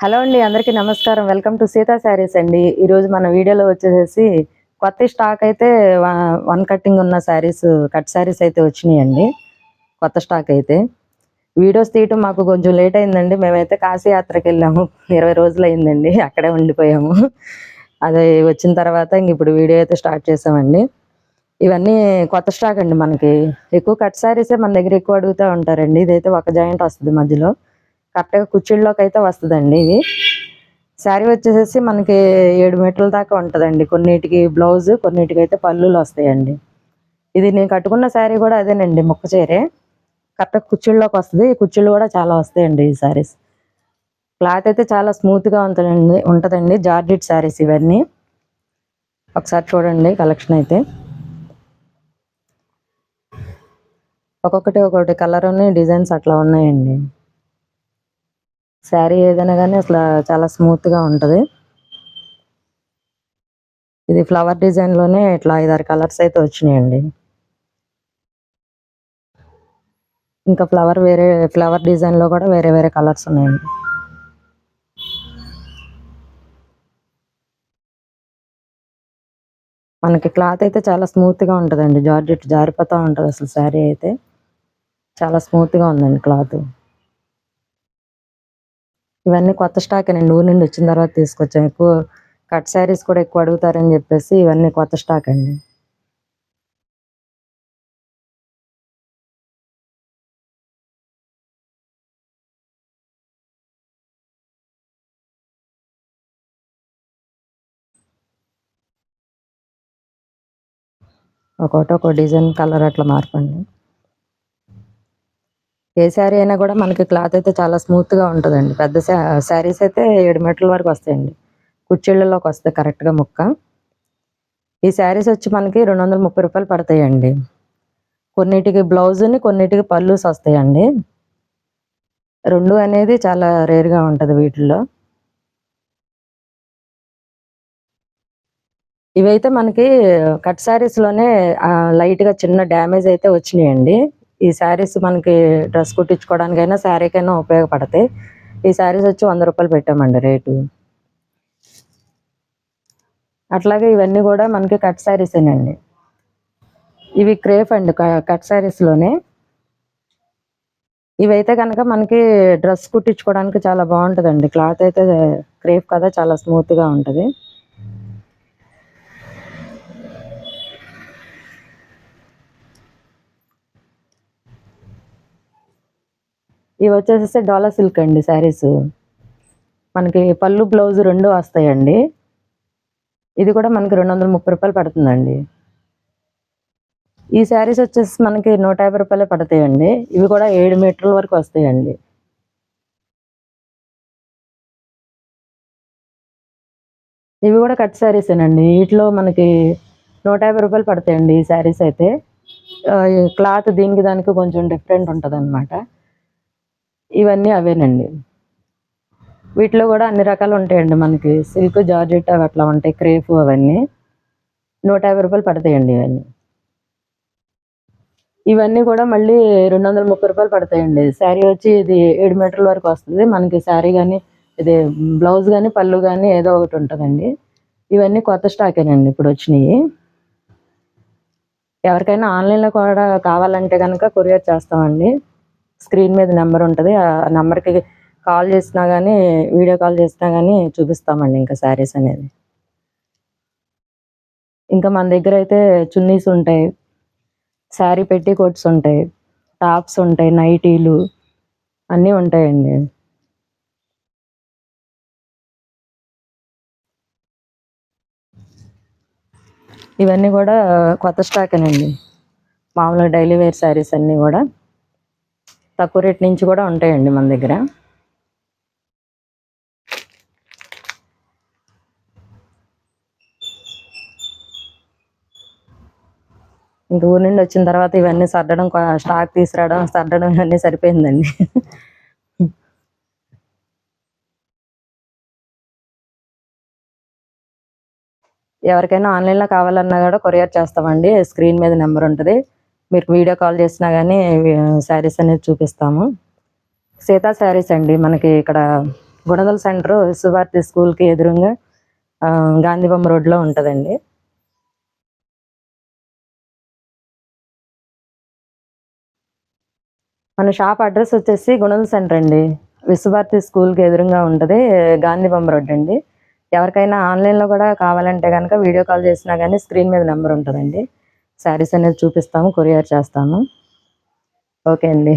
Hello అండి అందరికీ నమస్కారం. వెల్కమ్ టు సీతా శారీస్ అండి. ఈరోజు మన వీడియోలో వచ్చేసి కొత్త స్టాక్ అయితే వన్ కట్టింగ్ ఉన్న శారీస్ కట్ శారీస్ అయితే వచ్చినాయండి. కొత్త స్టాక్ అయితే. వీడియోస్ తీయటం మాకు కొంచెం లేట్ అయిందండి. మేమైతే కాశీయాత్రకి వెళ్ళాము. ఇరవై రోజులు అయిందండి. అక్కడే ఉండిపోయాము. అది వచ్చిన తర్వాత ఇంక ఇప్పుడు వీడియో అయితే స్టార్ట్ చేసామండి. ఇవన్నీ కొత్త స్టాక్ అండి మనకి. ఎక్కువ కట్ శారీసే మన దగ్గర ఎక్కువ అడుగుతూ ఉంటారండి. ఇదైతే ఒక జాయింట్ వస్తుంది మధ్యలో. కరెక్ట్గా కుర్చీల్లోకి అయితే వస్తుందండి ఇది శారీ వచ్చేసేసి మనకి ఏడు మీటర్ల దాకా ఉంటుందండి. కొన్నిటికి బ్లౌజ్ కొన్నిటికి అయితే పళ్ళులు వస్తాయండి. ఇది నేను కట్టుకున్న శారీ కూడా అదేనండి మొక్క చీరే కరెక్ట్గా కుర్చీల్లోకి వస్తుంది ఈ కూడా చాలా వస్తాయండి ఈ శారీస్. క్లాత్ అయితే చాలా స్మూత్గా ఉంటుందండి ఉంటుందండి. జార్జెట్ శారీస్ ఇవన్నీ. ఒకసారి చూడండి కలెక్షన్ అయితే. ఒక్కొక్కటి ఒక్కొక్కటి కలర్ డిజైన్స్ అట్లా ఉన్నాయండి. శారీ ఏదైనా కానీ అసలు చాలా స్మూత్గా ఉంటుంది. ఇది ఫ్లవర్ డిజైన్లోనే ఇట్లా ఐదారు కలర్స్ అయితే వచ్చినాయండి. ఇంకా ఫ్లవర్ వేరే ఫ్లవర్ డిజైన్లో కూడా వేరే వేరే కలర్స్ ఉన్నాయండి. మనకి క్లాత్ అయితే చాలా స్మూత్గా ఉంటుందండి. జార్జెట్ జారిపోతూ ఉంటుంది అసలు శారీ అయితే. చాలా స్మూత్గా ఉందండి క్లాత్ ఇవన్నీ కొత్త స్టాక్ అండి ఊరి నుండి వచ్చిన తర్వాత తీసుకొచ్చాం. ఎక్కువ కట్ శారీస్ కూడా ఎక్కువ అడుగుతారని చెప్పేసి ఇవన్నీ కొత్త స్టాక్ అండి. ఒకటి ఒక డిజైన్ కలర్ అట్లా మార్పండి. ఏ శారీ అయినా కూడా మనకి క్లాత్ అయితే చాలా స్మూత్గా ఉంటుందండి. పెద్ద శారీస్ అయితే ఏడు మీటర్ల వరకు వస్తాయండి. కుర్చీళ్ళలోకి వస్తాయి కరెక్ట్గా ముక్క. ఈ శారీస్ వచ్చి మనకి రెండు వందల ముప్పై రూపాయలు పడతాయండి. కొన్నిటికి బ్లౌజుని కొన్నిటికి పళ్ళుస్ వస్తాయండి. రెండు అనేది చాలా రేర్గా ఉంటుంది వీటిల్లో. ఇవైతే మనకి కట్ శారీస్లోనే లైట్గా చిన్న డ్యామేజ్ అయితే వచ్చినాయండి. ఈ శారీస్ మనకి డ్రెస్ కుట్టించుకోవడానికైనా శారీకైనా ఉపయోగపడతాయి. ఈ శారీస్ వచ్చి వంద రూపాయలు పెట్టామండి రేటు. అట్లాగే ఇవన్నీ కూడా మనకి కట్ శారీసేనండి ఇవి క్రేఫ్ అండి క- కట్ శారీస్లోనే ఇవైతే కనుక మనకి డ్రెస్ కుట్టించుకోవడానికి చాలా బాగుంటుందండి. క్లాత్ అయితే క్రేఫ్ కదా చాలా స్మూత్గా ఉంటుంది. ఇవి వచ్చేసేసి డాలర్ సిల్క్ అండి శారీస్. మనకి పళ్ళు బ్లౌజ్ రెండు వస్తాయండి. ఇది కూడా మనకి రెండు వందల ముప్పై రూపాయలు పడుతుందండి. ఈ శారీస్ వచ్చేసి మనకి నూట యాభై రూపాయలే పడతాయండి. ఇవి కూడా ఏడు మీటర్ల వరకు వస్తాయండి. ఇవి కూడా కట్ శారీసేనండి వీటిలో మనకి నూట యాభై రూపాయలు పడతాయండి ఈ శారీస్ అయితే. ఈ క్లాత్ దీనికి దానికి కొంచెం డిఫరెంట్ ఉంటుంది ఇవన్నీ అవేనండి. వీటిలో కూడా అన్ని రకాలు ఉంటాయండి మనకి. సిల్క్ జార్జెట్ అవి అట్లా ఉంటాయి. క్రేఫ్ అవన్నీ. నూట యాభై రూపాయలు పడతాయండి ఇవన్నీ. ఇవన్నీ కూడా మళ్ళీ రెండు వందల ముప్పై రూపాయలు పడతాయండి. శారీ వచ్చి ఇది ఏడు మీటర్ల వరకు వస్తుంది. మనకి శారీ కానీ ఇది బ్లౌజ్ కానీ పళ్ళు కానీ ఏదో ఒకటి ఉంటుందండి. ఇవన్నీ కొత్త స్టాకేనండి ఇప్పుడు వచ్చినాయి. ఎవరికైనా ఆన్లైన్లో కూడా కావాలంటే కనుక కొరియర్ చేస్తామండి. స్క్రీన్ మీద నెంబర్ ఉంటుంది. ఆ నెంబర్కి కాల్ చేసినా కానీ వీడియో కాల్ చేసినా కానీ చూపిస్తామండి ఇంకా శారీస్ అనేది. ఇంకా మన దగ్గర అయితే చున్నీస్ ఉంటాయి. శారీ పెట్టి కోట్స్ ఉంటాయి. టాప్స్ ఉంటాయి నైటీలు అన్నీ ఉంటాయండి. ఇవన్నీ కూడా కొత్త స్టాక్ అండి. మామూలుగా డైలీ వేర్ శారీస్ అన్నీ కూడా. తక్కువ రేట్ నుంచి కూడా ఉంటాయండి మన దగ్గర. ఇంక ఊరి నుండి వచ్చిన తర్వాత ఇవన్నీ సర్దడం స్టాక్ తీసుకురావడం సర్దడం ఇవన్నీ సరిపోయిందండి. ఎవరికైనా ఆన్లైన్లో కావాలన్నా కూడా కొరియర్ చేస్తామండి. స్క్రీన్ మీద నెంబర్ ఉంటుంది. మీరు వీడియో కాల్ చేసినా కానీ శారీస్ అనేది చూపిస్తాము. సీతా శారీస్ అండి. మనకి ఇక్కడ గుణదల సెంటర్ విశ్వభారతి స్కూల్కి ఎదురుగా గాంధీబొమ్మ రోడ్లో ఉంటుందండి. మన షాప్ అడ్రస్ వచ్చేసి గుణదల సెంటర్ అండి. విశ్వభారతి స్కూల్కి ఎదురుగా ఉంటుంది గాంధీబొమ్మ రోడ్ అండి. ఎవరికైనా ఆన్లైన్లో కూడా కావాలంటే కనుక వీడియో కాల్ చేసినా కానీ స్క్రీన్ మీద నెంబర్ ఉంటుందండి. శారీస్ అనేది చూపిస్తాము కొరియర్ చేస్తాము. ఓకే అండి.